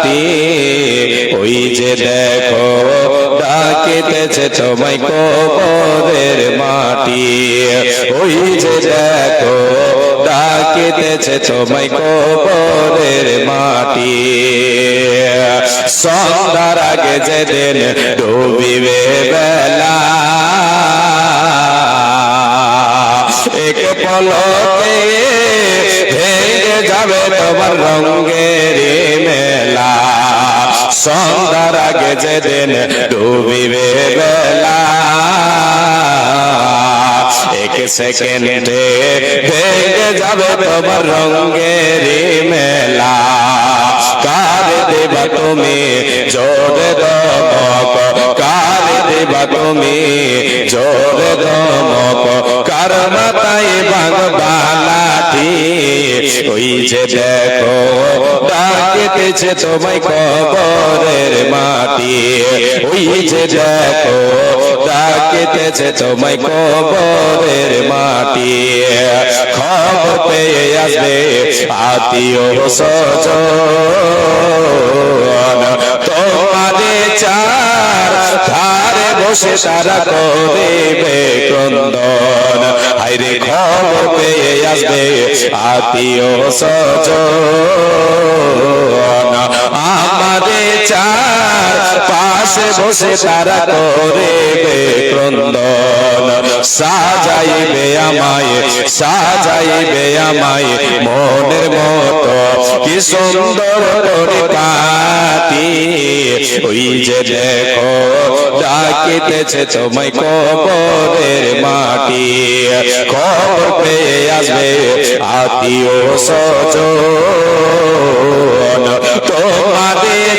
বাতি ওই যে দেখো, ডাকিতেছে তোমায় কবরের মাটি। ওই যে দেখো, ডাকিতেছে তোমায় কবরের মাটি। সন্ধ্যার আগে যেদিন ডুবিবে বেলা, এক পলকে ভেঙে যাবে তোমার মেলা সন্ধ্যার আগে যেদিন ডুবিবে বেলা, এক সেকেন্ডে ভেঙে যাবে তোমার রঙের মেলা। কার দেবা তুমি? জোরে দমক কার দেবা তুমি? জোরে দমক কার মাথায় বাংলাটি? ওই যে দেখো ডাকিতেছে তোমায় কবরের মাটি। ওই যে দেখো ডাকিতেছে তোমায় কবরের মাটি। খবর পেয়ে আসবে আত্মীয় সজন তোমারে চার ধারে বসে তারা করিবে ক্রন্দন। হাইরে খবর পেয়ে আসবে পাশে বসে তারা করিবে ক্রন্দন। সাজাইবে আমায় সাজাইবে আমায় মনের মতো। কি সুন্দর করে কাটি ওই যে দেখো, ডাকিতেছে তোমায় কবরের মাটি। খবর পেয়ে আসবে আত্মীয় সজন তোমাদের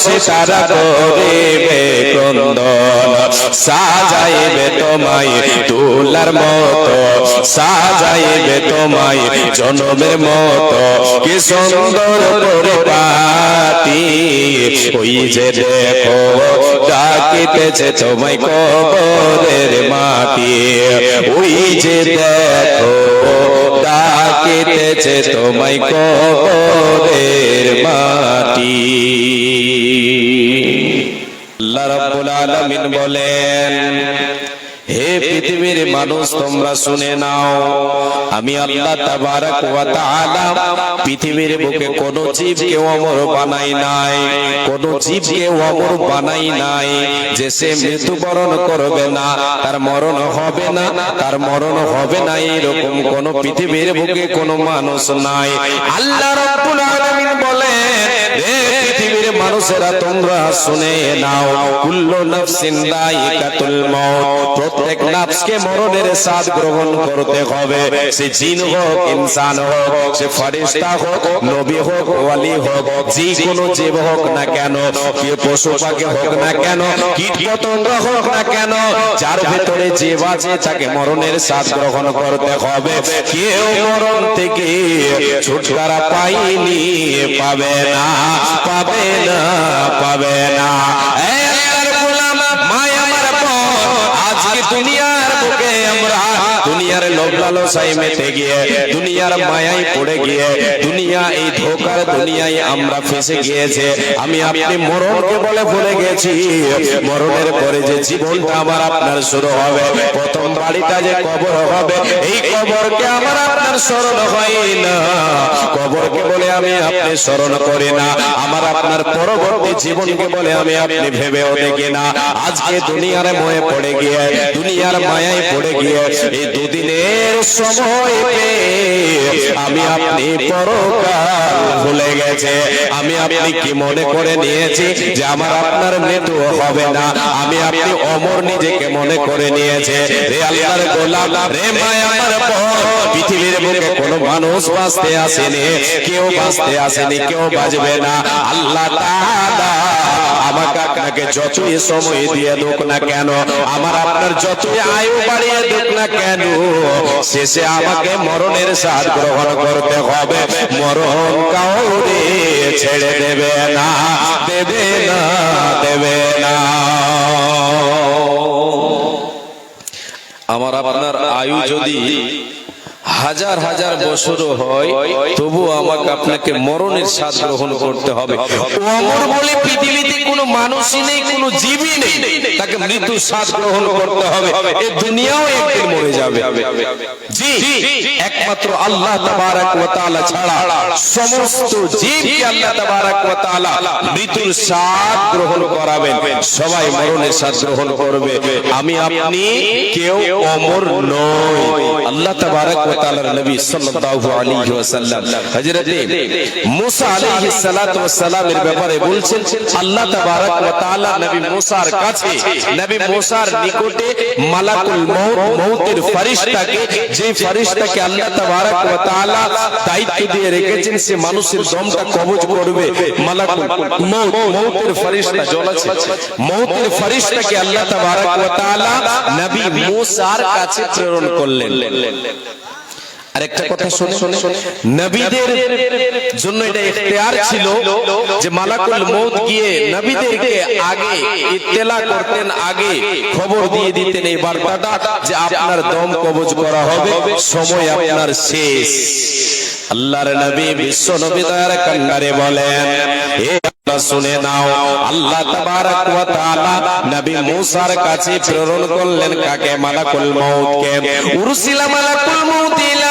বসে তারা করিবে ক্রন্দন। সাজাইবে তোমায় তুলার মতো, সাজাইবে তোমায় জনমের মতো। কি সুন্দর করে পাতি ওই যে দেখো, ডাকিতেছে তোমায় কবরের মাটি। ওই যে দেখো ডাকিতেছে তোমায় কবরের মাটি। আল্লাহ রাব্বুল বলেন হে পৃথিবীর মানুষ, তোমরা শুনে নাও। আমি আল্লাহ ওয়া তাআলা পৃথিবীর বুকে কোন জীবকে অমর বানাই নাই, কোন জীবকে অমর বানাই নাই যে সে মৃত্যুবরণ করবে না, তার মরণ হবে না, তার মরণ হবে না, এরকম কোন পৃথিবীর বুকে কোন মানুষ নাই। আল্লাহ রাব্বুল আলামিন মানুষেরা তোমরা শুনে নাও, কুল্লু নাফসিন দায়িকাতুল মাউত প্রত্যেক নাফসকে মরণের স্বাদ গ্রহণ করতে হবে। সে জিন হোক, ইনসান হোক, সে ফেরেশতা হোক, নবী হোক, ওয়ালি হোক, যে জীব হোক না কেন কে পশু পাখি হোক না কেন, কীট পতঙ্গ হোক না কেন, যার ভেতরে জীব আছে, তাকে মরণের স্বাদ গ্রহণ করতে হবে। কেউ মরণ থেকে ছুটকারা পাইনি, পাবে না পাবে না। পাবে না এই আল্লাহর গোলাম মায় আমার পর আজকে দুনিয়ার বুকে আমরা দুনিয়ার লোভ লালসায় মেতে গিয়ে দুনিয়ার মায়ায় পড়ে গিয়ে দুনিয়া, এই ধোকার দুনিয়ায় আমরা ফেসে গিয়েছে। আমি আপনি মরণকে বলে ভুলে গেছি। মরণের পরে যে জীবনটা আমার আপনার শুরু হবে, প্রথম বাড়িটা যে কবর হবে, এই কবরকে আমার আপনার স্মরণ হয় না। কবরকে বলে আমি আপনি স্মরণ করি না। আমার আপনার পরবর্তী জীবনকে বলে আমি আপনি ভেবেও দেখি না। আজকে দুনিয়ার ময়ে পড়ে গিয়ে, দুনিয়ার মায়ায় পড়ে গিয়ে, এই দুদিনের সময় আমি আপনি পরকাল ভুলে গেছে। আমি আপনি কি মনে করে নিয়েছি যে আমার আপনার মৃত্যু হবে না? আমি আপনি অমর নিজেকে মনে করে নিয়েছে। রে আল্লাহর গোলাম রে মায় আমার পৃথিবীর বুকে কোনো মানুষ বাঁচতে আসেনি। কেউ বাঁচতে আসেনি কেউ বাঁচবে না। আল্লাহ তাআলা আমাকে আপনাকে যতই সময় দিয়ে দুক না কেন, আমার আপনার যতই আয়ু বাড়িয়ে দুক না কেন, শেষে আমাকে মরণের স্বাদ গ্রহণ করতে হবে। মরণ কাউরে ছেড়ে দেবে না দেবে না দেবে না। আমার আপনার আয়ু যদি হাজার হাজার বছরও হয় তবু আমাকে আপনাকে মরণের স্বাদ গ্রহণ করতে হবে। পৃথিবীতে কোনো মানুষই নেই, কোনো জীবই নেই গ্রহণ করতে হবে। মৃত্যুর গ্রহণ করাবেন। সবাই মরণের স্বাদ গ্রহণ করবে। আমি আপনি কেউ অমর নয় আল্লাহ তাবারাক তাআলার নবী সাল্লাল্লাহু আলাইহি ওয়াসাল্লাম হযরতে মুসা আলাইহিস সালাতু ওয়াস সালামের ব্যাপারে বলছেন আল্লাহ তাবারাক ওয়া তাআলা নবী মুসার কাছে নবী মুসার নিকটে মালাকুল মউত মউতের ফেরেশতাকে যে ফেরেশতাকে আল্লাহ তাবারাক ওয়া তাআলা দায়িত্ব দিয়ে রেখেছেন, সে মানুষের দমটা কবজ করবে। মালাকুল মউত মউতের ফেরেশতা জল আছে মউতের ফেরেশতাকে আল্লাহ তাবারাক ওয়া তাআলা নবী মুসার কাছে প্রেরণ করলেন। আরেকটা কথা শুনে নবীদের জন্য এটা ইখতিয়ার ছিল যে মালাকুল মউত গিয়ে নবীদেরকে আগে ইত্তেলা করতেন আগে খবর দিয়ে দিতেন এই বার্তাটা যে আপনার দম কবজ করা হবে সময় আপনার শেষ। আল্লাহর নবী বিশ্ব নবী দয়ার কান্নারে বলেন হে আল্লাহ শুনে নাও। আল্লাহ নবী মূসার কাছে প্রেরণ করলেন, কাকে? মালাকুল মউতকে। উরসিলা মালাকুল মউত ইলা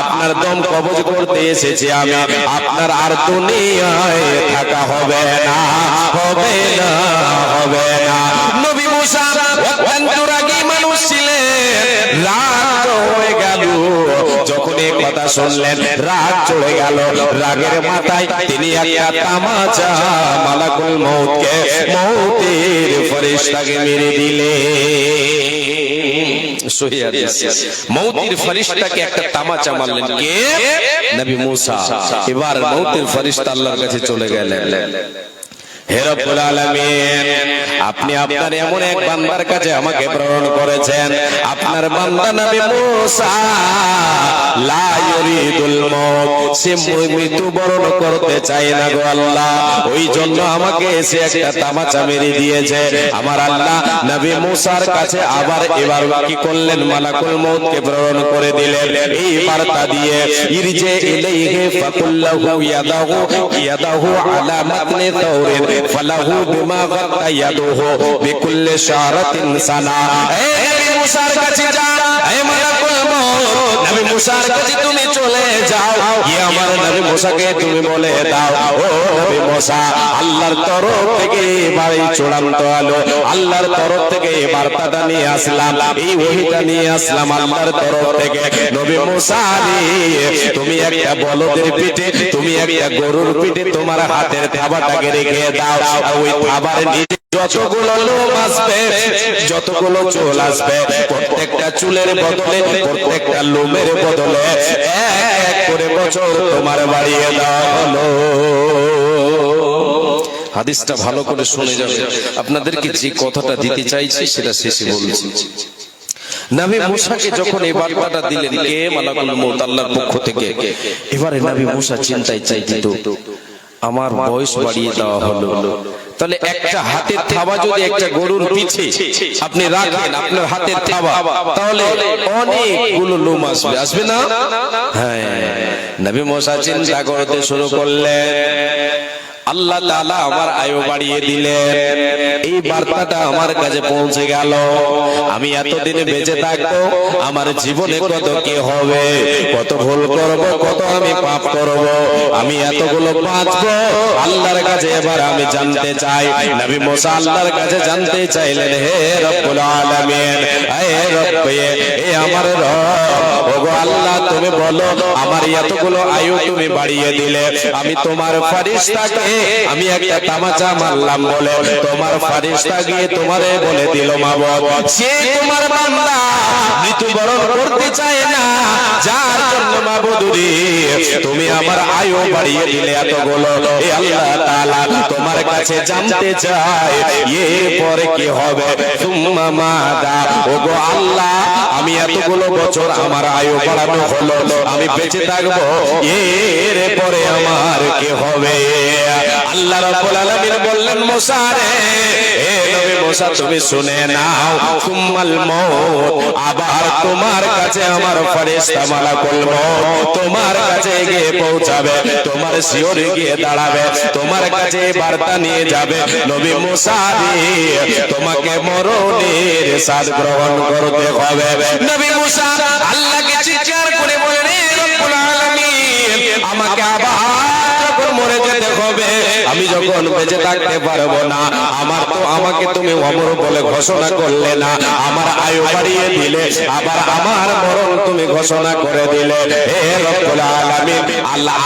আপনার দম কবজ করতে এসেছি আমি। আপনার আর দুনিয়ায় থাকা হবে না হবে না হবে না। নবী মূসা অত্যন্ত রাগী মানুষ ছিলেন হয়ে গেল। যখন এই কথা শুনলেন, রাগ চলে গেল। রাগের মাথায় তিনি একটা তামাচা মালাকুল মৌতকে মৌতের ফেরেশতাকে মেরে দিলেন। সহি হাদিস। মৌতের ফেরেশতাকে একটা তামাচা মারলেন কে? নবী মূসা। এবার মৌতের ফেরেশতা আল্লাহর কাছে চলে গেলেন। হে রব্বুল আলামিন, আপনি আপনার এমন এক বান্দার কাছে আমাকে প্রেরণ করেছেন। আপনার বান্দা নবী সে মৃত্যু বরণ করতে চায় না গো আল্লাহ। ওই জন্য আমাকে এসে একটা তামাচা মেরে দিয়েছে। আমার আল্লাহ নবী মূসার কাছে আবার এবার কি করলেন? মালাকুল মউতকে প্রেরণ করে দিলেন। এই বার্তা দিয়ে, ইরজে ইলাইহি ফাকুল্লাহু ইয়াদাহু ইয়াদাহু আলা মাতনি তাওরিন। ফালাহু বিমা গাত্তা ইয়াদুহু বিকুল্লি শারাতিন সানা এই নবী মূসার কাছে যা এই মালাকুল নবী মূসার কাছে তুমি চলে যাও। কি আমার নবী মূসাকে তুমি বলে দাও। ও নবী মূসা, আল্লাহর তরফ থেকে চূড়ান্ত আলো, আল্লাহর তরফ থেকে বার্তাটা নিয়ে আসলাম। এই ওহিটা নিয়ে আসলাম আল্লাহর তরফ থেকে। নবী মূসা তুমি একটা বলদের পিঠে, তুমি একটা গরুর পিঠে তোমার হাতের থাবাটাকে রেখে দাও। ওই থাবার নিচে যতগুলো লোম আসবে, যতগুলো চুল আসবে, প্রত্যেকটা চুলের বদলে, প্রত্যেকটা লোমের বদলে, এক করে বছর তোমার বাড়িয়ে দেওয়া হলো। হাদিসটা ভালো করে শুনে যাবে। আপনাদেরকে যে কথাটা দিতে চাইছি, সেটা শেষে বলছি। মুসাকে যখন এই বার্তাটা দিলেন, কে মালাকুল মউত? আল্লাহর পক্ষ থেকে। এবারে নবী মুসা চিন্তায় আমার বয়স বাড়িয়ে দেওয়া হলো। তাহলে একটা হাতের থাবা যদি একটা গরুর পিছে আপনি রাখেন আপনার হাতের থাবা তাহলে অনেকগুলো লোম আসবে। আসবে না? হ্যাঁ। নবী মশা চিন্তা করতে শুরু করলেন। আল্লাহ তাআলা আমার আয়ু বাড়িয়ে দিলেন। এই বার্তাটা আমার কাছে পৌঁছে গেল। আমি এতদিন বেঁচে থাকব, আমার জীবনে কত কি হবে, কত ভুল করব, কত আমি পাপ করব, আমি এতগুলো বাঁচবো। আল্লাহর কাছে এবার আমি জানতে চাই, নবী মুসা আল্লাহর কাছে জানতে চাইলেন, হে রব্বুল আলামিন হে রব্বে, এ আমার রব, ওগো আল্লাহ, তুমি বলো, আমার এতগুলো আয়ু তুমি বাড়িয়ে দিলে, আমি তোমার ফেরেশতাকে আমি একটা তামাচা মারলাম বলে তোমার ফারিস্তা গিয়ে তোমারে বলে দিল মাবুদ সে তোমার বান্দা মৃত্যুবরণ করতে চায় না যার জন্য মাবুদ রে তুমি আমার আয়ু বাড়িয়ে দিলে এত এতগুলো এ আল্লাহ তাআলা তোমার কাছে জানতে চাই। এরপরে কি হবে? সুম্মা মাদা ওগো আল্লাহ আমি এতগুলো বছর আমার আয়ু বাড়ানো হলো আমি বেঁচে থাকব। এর পরে আমার কি হবে? আল্লাহ রাব্বুল আলামিন বললেন, মুসা রে হে নবী মুসা, তুমি শুনে নাও সুম্মাল মউত, আবার তোমার কাছে আমার ফেরেশতা মালাকুল মউত তোমার কাছে গিয়ে পৌঁছাবে, তোমার শিওরে গিয়ে দাঁড়াবে, তোমার কাছে বার্তা নিয়ে যাবে, নবী মুসা রে, তোমাকে মরণের স্বাদ গ্রহণ করতে হবে। নবী মুসা আল্লাহকে চিৎকার করে বলেন "হে রব্বুল আলামিন, আমাকে আবার যখন মরে যেতে হবে আমি যখন বেঁচে থাকতে পারব না আমার তো আমাকে তুমি অমর বলে ঘোষণা করলে না আমার আয়ু বাড়িয়ে দিলে আবার আমার মরণ তুমি ঘোষণা করে দিলে হে রব্বুল আলামিন আল্লাহ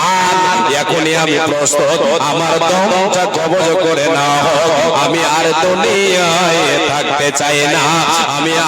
এখনই আমি প্রস্তুত আমার দমটা কবজ করে নাও আমি আর দুনিয়ায় থাকতে চাই না আমি